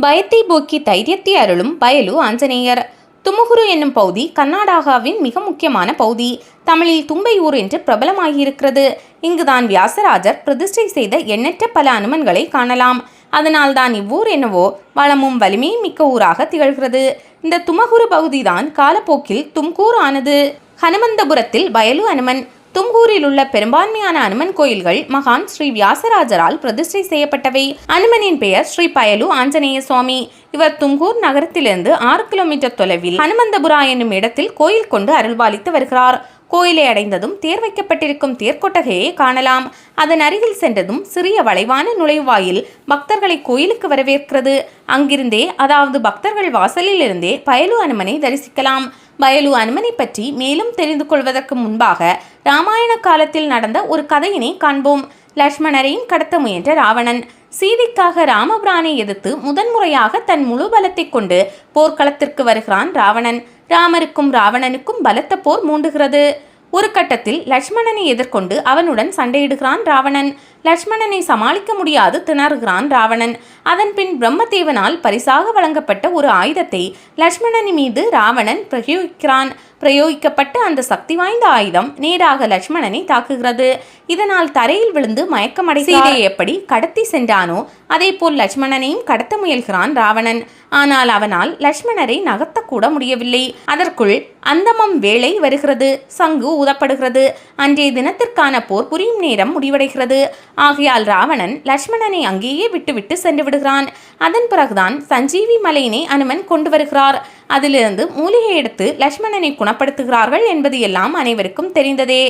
பயத்தை போக்கி தைரியத்தை அருளும் பயலு ஆஞ்சநேயர். துமுகுரு என்னும் பகுதி கர்நாடகாவின் மிக முக்கியமான பகுதி தமிழில் தும்பையூர் என்று பிரபலமாகியிருக்கிறது. இங்குதான் வியாசராஜர் பிரதிஷ்டை செய்த எண்ணற்ற பல அனுமன்களை காணலாம். அதனால்தான் இவ்வூர் என்னவோ வளமும் வலிமையும் மிக்க ஊராக திகழ்கிறது. இந்த துமகுரு பகுதிதான் காலப்போக்கில் தும்கூர் ஆனது ஹனுமந்தபுரத்தில் வயலு அனுமன். தும்கூரில் உள்ள பெரும்பான்மையான அனுமன் கோயில்கள் மகான் ஸ்ரீ வியாசராஜரால் பிரதிஷ்டை செய்யப்பட்டவை. அனுமனின் பெயர் ஸ்ரீ பயலு ஆஞ்சநேய சுவாமி. இவர் தும்கூர் நகரத்திலிருந்து ஆறு கிலோமீட்டர் தொலைவில் ஹனுமந்தபுரா என்னும் இடத்தில் கோயில் கொண்டு அருள்பாலித்து வருகிறார். கோயிலை அடைந்ததும் தேர் வைக்கப்பட்டிருக்கும் தேர்க்கொட்டகையை காணலாம். அதன் அருகில் சென்றதும் சிறிய வளைவான நுழைவாயில் பக்தர்களை கோயிலுக்கு வரவேற்கிறது. அங்கிருந்தே அதாவது பக்தர்கள் வாசலில் இருந்தே பயலு அனுமனை தரிசிக்கலாம். பயலு அனுமனை பற்றி மேலும் தெரிந்து கொள்வதற்கு முன்பாக ராமாயண காலத்தில் நடந்த ஒரு கதையினை காண்போம். லக்ஷ்மணரையும் கடத்த முயன்ற ராவணன். சீதைக்காக ராமபிரானை எதிர்த்து முதன்முறையாக தன் முழு பலத்தை கொண்டு போர்க்களத்திற்கு வருகிறான் ராவணன். ராமருக்கும் ராவணனுக்கும் பலத்த போர் மூண்டுகிறது. ஒரு கட்டத்தில் லட்சுமணனை எதிர்கொண்டு அவனுடன் சண்டையிடுகிறான் ராவணன். லட்சுமணனை சமாளிக்க முடியாது திணறுகிறான் ராவணன். அதன் பின் பிரம்மதேவனால் பரிசாக வழங்கப்பட்ட ஒரு ஆயுதத்தை லட்சுமணன் மீது ராவணன் பிரயோகிக்கிறான். பிரயோகிக்கப்பட்ட அந்த சக்தி வாய்ந்த ஆயுதம் நேராக லட்சுமணனை தாக்குகிறது. இதனால் தரையில் விழுந்து மயக்கமடை சீதையை எப்படி கடத்தி சென்றானோ அதே போல் லட்சுமணனையும் கடத்த முயல்கிறான் ராவணன். ஆனால் அவனால் லட்சுமணரை நகர்த்தக்கூட முடியவில்லை. அதற்குள் அந்தமம் வேளை வருகிறது. சங்கு ஊதப்படுகிறது. அன்றைய தினத்திற்கான போர் புரியும் நேரம் முடிவடைகிறது. ஆகையால் ராவணன் லட்சுமணனை அங்கேயே விட்டுவிட்டு சென்று விடுகிறான். அதன் பிறகுதான் சஞ்சீவி மலையினை அனுமன் கொண்டு வருகிறார். அதிலிருந்து மூலிகை எடுத்து லட்சுமணனை குணப்படுத்துகிறார்கள் என்பது எல்லாம் அனைவருக்கும் தெரிந்ததே.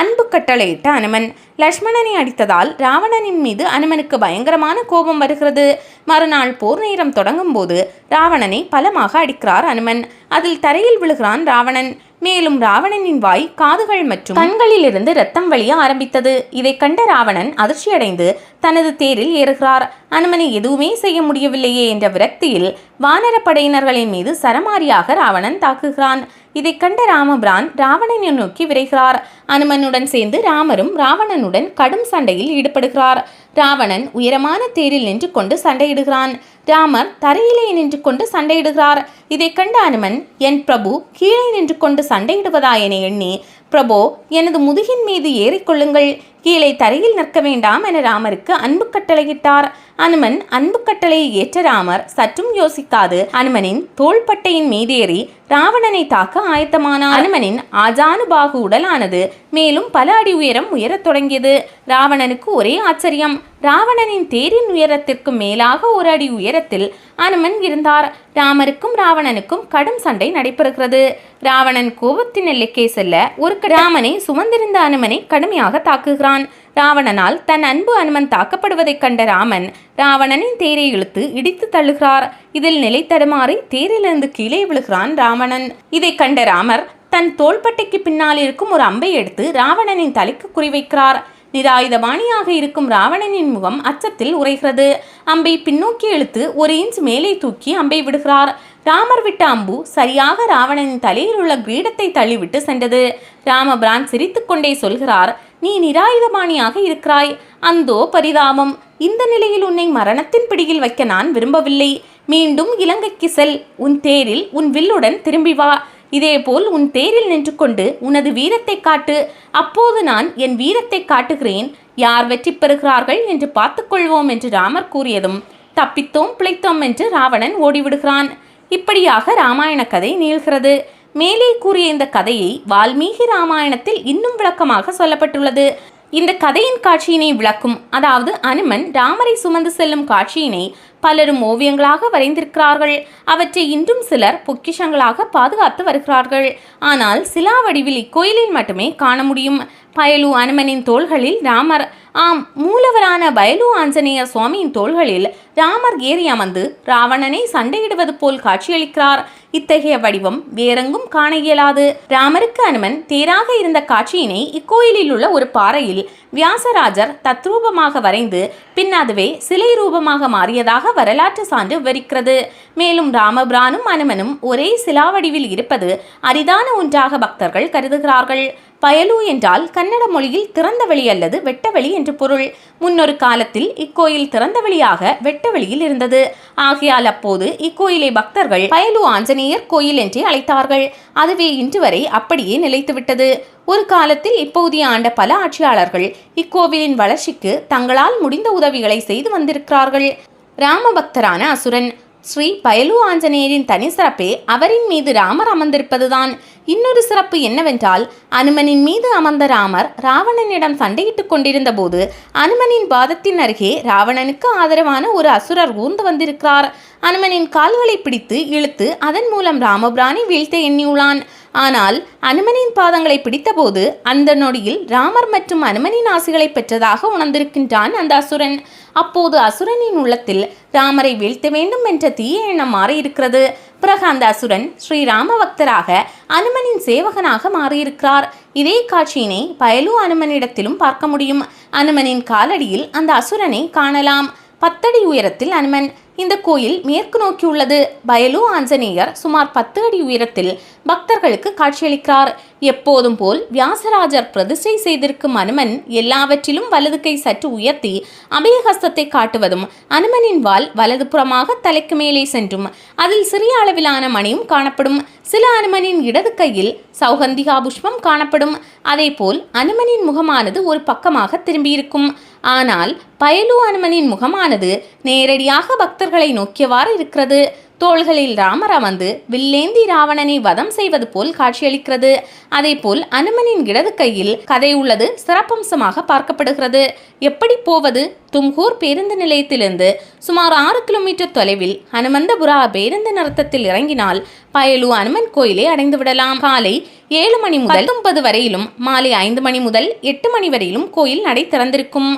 அன்பு கட்டளையிட்ட அனுமன் லக்ஷ்மணனை அடித்ததால் ராவணனின் மீது அனுமனுக்கு பயங்கரமான கோபம் வருகிறது. மறுநாள் போர் நேரம் தொடங்கும் போது ராவணனை பலமாக அடிக்கிறார் அனுமன். அதில் தரையில் விழுகிறான் ராவணன். மேலும் ராவணனின் வாய் காதுகள் மற்றும் கண்களிலிருந்து ரத்தம் வழிய ஆரம்பித்தது. இதை கண்ட ராவணன் அதிர்ச்சியடைந்து தனது தேரில் ஏறுகிறார். அனுமனை எதுவுமே செய்ய முடியவில்லையே என்ற விரக்தியில் வானரப்படையினர்களின் மீது சரமாரியாக ராவணன் தாக்குகிறான். இதை கண்ட ராமபிரான் ராவணனை நோக்கி விரைகிறார். அனுமனுடன் சேர்ந்து ராமரும் ராவணனுடன் கடும் சண்டையில் ஈடுபடுகிறார். ராவணன் உயரமான தேரில் நின்று கொண்டு சண்டையிடுகிறான். ராமர் தரையிலே நின்று கொண்டு சண்டையிடுகிறார். இதை கண்ட அனுமன் என் பிரபு கீழே நின்று கொண்டு சண்டையிடுவதா? என எண்ணி பிரபோ எனது முதுகின் மீது ஏறிக்கொள்ளுங்கள் கீழே தரையில் நிற்க வேண்டாம் என ராமருக்கு அன்பு கட்டளையிட்டார். அனுமன் அன்பு கட்டளையை ஏற்ற ராமர் சற்றும் யோசிக்காது. அனுமனின் தோள்பட்டையின் மீதேறி ராவணனை தாக்க ஆயத்தமானார். அனுமனின் ஆஜானுபாகு உடலானது மேலும் பல அடி உயரம் உயரத் தொடங்கியது. ராவணனுக்கு ஒரே ஆச்சரியம். ராவணனின் தேரின் உயரத்திற்கு மேலாக ஒரு அடி உயரத்தில் அனுமன் இருந்தார். ராமருக்கும் ராவணனுக்கும் கடும் சண்டை நடைபெறுகிறது. ராவணன் கோபத்தின் எல்லைக்கே செல்ல ஒரு ராமனை சுமந்திருந்த அனுமனை கடுமையாக தாக்குகிறான். ராவணனால் தன் அன்பு அனுமன் தாக்கப்படுவதைக் கண்ட ராமன் ராவணனின் தேரை இழுத்து இடித்து தள்ளுகிறார். இதில் நிலை தடுமாறி தேரிலிருந்து கீழே விழுகிறான் ராவணன். இதை கண்ட ராமர் தன் தோள்பட்டைக்கு பின்னால் இருக்கும் ஒரு அம்பை எடுத்து ராவணனின் தலைக்கு குறிவைக்கிறார் நிராயுதபாணியாக இருக்கும் ராவணனின் முகம் அச்சத்தில் உரைகிறது அம்பை பின்னோக்கி இழுத்து ஒரு இன்ச் மேலே தூக்கி அம்பை விடுகிறார். ராமர் விட்ட அம்பு சரியாக ராவணனின் தலையில் உள்ள கிரீடத்தை தள்ளிவிட்டு சென்றது. ராமபிரான் சிரித்துக்கொண்டே சொல்கிறார் நீ நிராயுதபாணியாக இருக்கிறாய். அந்தோ பரிதாபம். இந்த நிலையில் உன்னை மரணத்தின் பிடியில் வைக்க நான் விரும்பவில்லை. மீண்டும் இலங்கைக்கு செல். உன் தேரில் உன் வில்லுடன் திரும்பி வா. இதேபோல் உன் தேரில் நின்று கொண்டு உனது வீரத்தை காட்டு. அப்போது நான் என் வீரத்தை காட்டுகிறேன். யார் வெற்றி பெறுகிறார்கள் என்று பார்த்துக்கொள்வோம் என்று ராமர் கூறியதும் தப்பித்தோம் பிழைத்தோம் என்று ராவணன் ஓடிவிடுகிறான். இப்படியாக ராமாயண கதை நீள்கிறது. மேலே கூறிய இந்த கதையை வால்மீகி ராமாயணத்தில் இன்னும் விளக்கமாக சொல்லப்பட்டுள்ளது. இந்த கதையின் காட்சியினை விளக்கும் அதாவது அனுமன் ராமரை சுமந்து செல்லும் காட்சியினை பலரும் ஓவியங்களாக வரைந்திருக்கிறார்கள். அவற்றை இன்றும் சிலர் பொக்கிஷங்களாக பாதுகாத்து வருகிறார்கள். ஆனால் சிலா வடிவில் இக்கோயிலில் மட்டுமே காண முடியும். பயலு அனுமனின் தோள்களில் ராமர் ஆம் மூலவரான பயலு ஆஞ்சநேய சுவாமியின் தோள்களில் ராமர் ஏறி அமர்ந்து ராவணனை சண்டையிடுவது போல் காட்சியளிக்கிறார். இத்தகைய வடிவம் வேறெங்கும் காண இயலாது. ராமருக்கு அனுமன் தேராக இருந்த காட்சியினை இக்கோயிலில் உள்ள ஒரு பாறையில் வியாசராஜர் தத்ரூபமாக வரைந்து பின் அதுவே சிலை ரூபமாக மாறியதாக வரலாற்று சான்று விவரிக்கிறது. மேலும் ராமபிரானும் அனுமனும் ஒரே சிலாவடிவில் இருப்பது அரிதான ஒன்றாக பக்தர்கள் கருதுகிறார்கள். பயலு என்றால் கன்னட மொழியில் திறந்தவெளி அல்லது வெட்டவெளி என்று பொருள். முன்னொரு காலத்தில் இக்கோயில் திறந்தவெளியாக வெட்டவெளியில் இருந்தது. ஆகையால் அப்போது இக்கோயிலை பக்தர்கள் பயலு ஆஞ்சநேயர் கோயில் என்றே அழைத்தார்கள். அதுவே இன்று வரை அப்படியே நிலைத்துவிட்டது. ஒரு காலத்தில் இப்போதைய ஆண்ட பல ஆட்சியாளர்கள் இக்கோவிலின் வளர்ச்சிக்கு தங்களால் முடிந்த உதவிகளை செய்து வந்திருக்கிறார்கள். ராமபக்தரான அசுரன். ஸ்ரீ பயலு ஆஞ்சநேயரின் தனி சிறப்பே அவரின் மீது ராமர் அமர்ந்திருப்பதுதான். இன்னொரு சிறப்பு என்னவென்றால் அனுமனின் மீது அமர்ந்த ராமர் ராவணனிடம் சண்டையிட்டுக் கொண்டிருந்த போது அனுமனின் பாதத்தின் அருகே ராவணனுக்கு ஆதரவான ஒரு அசுரர் ஊர்ந்து வந்திருக்கிறார். அனுமனின் கால்களை பிடித்து இழுத்து அதன் மூலம் ராமபிரானை வீழ்த்த எண்ணியுள்ளான். ஆனால் அனுமனின் பாதங்களை பிடித்தபோது அந்த நொடியில் ராமர் மற்றும் அனுமனின் ஆசைகளை பெற்றதாக உணர்ந்திருக்கின்றான் அந்த அசுரன். அப்போது அசுரனின் உள்ளத்தில் ராமரை வீழ்த்த வேண்டும் என்ற தீய எண்ணம் மாறியிருக்கிறது. பிறகு அந்த அசுரன் ஸ்ரீராம பக்தராக அனுமனின் சேவகனாக மாறியிருக்கிறார். இதே காட்சியினை பயலு அனுமனிடத்திலும் பார்க்க முடியும். அனுமனின் காலடியில் அந்த அசுரனை காணலாம். பத்தடி உயரத்தில் அனுமன் இந்த கோயில் மேற்கு நோக்கி உள்ளது. பயலு ஆஞ்சநேயர் சுமார் பத்து அடி உயரத்தில் பக்தர்களுக்கு காட்சியளிக்கிறார். எப்போதும் போல் வியாசராஜர் பிரதிஷ்டை செய்திருக்கும் அனுமன் எல்லாவற்றிலும் வலது கை சற்று உயர்த்தி அபயஹஸ்தத்தை காட்டுவதும் அனுமனின் வால் வலது புறமாக தலைக்கு மேலே சென்றும். அதில் சிறிய அளவிலான மணியும் காணப்படும். சில அனுமனின் இடது கையில் சௌகந்திகா புஷ்பம் காணப்படும். அதேபோல் அனுமனின் முகமானது ஒரு பக்கமாக திரும்பியிருக்கும். ஆனால் பயலு அனுமனின் முகமானது நேரடியாக பக்தர்களை நோக்கியவாறு இருக்கிறது. தோள்களில் ராமர் அமர்ந்து வில்லேந்தி ராவணனை வதம் செய்வது போல் காட்சியளிக்கிறது. அதேபோல் அனுமனின் இடது கையில் கதை உள்ளது சிறப்பம்சமாக பார்க்கப்படுகிறது. எப்படி போவது? தும்கூர் பேருந்து நிலையத்திலிருந்து சுமார் ஆறு கிலோமீட்டர் தொலைவில் ஹனுமந்தபுரா பேருந்து நிறுத்தத்தில் இறங்கினால் பயலு அனுமன் கோயிலை அடைந்து விடலாம் காலை ஏழு மணி முதல் ஒன்பது வரையிலும் மாலை ஐந்து மணி முதல் எட்டு மணி வரையிலும் கோயில் நடை திறந்திருக்கும்.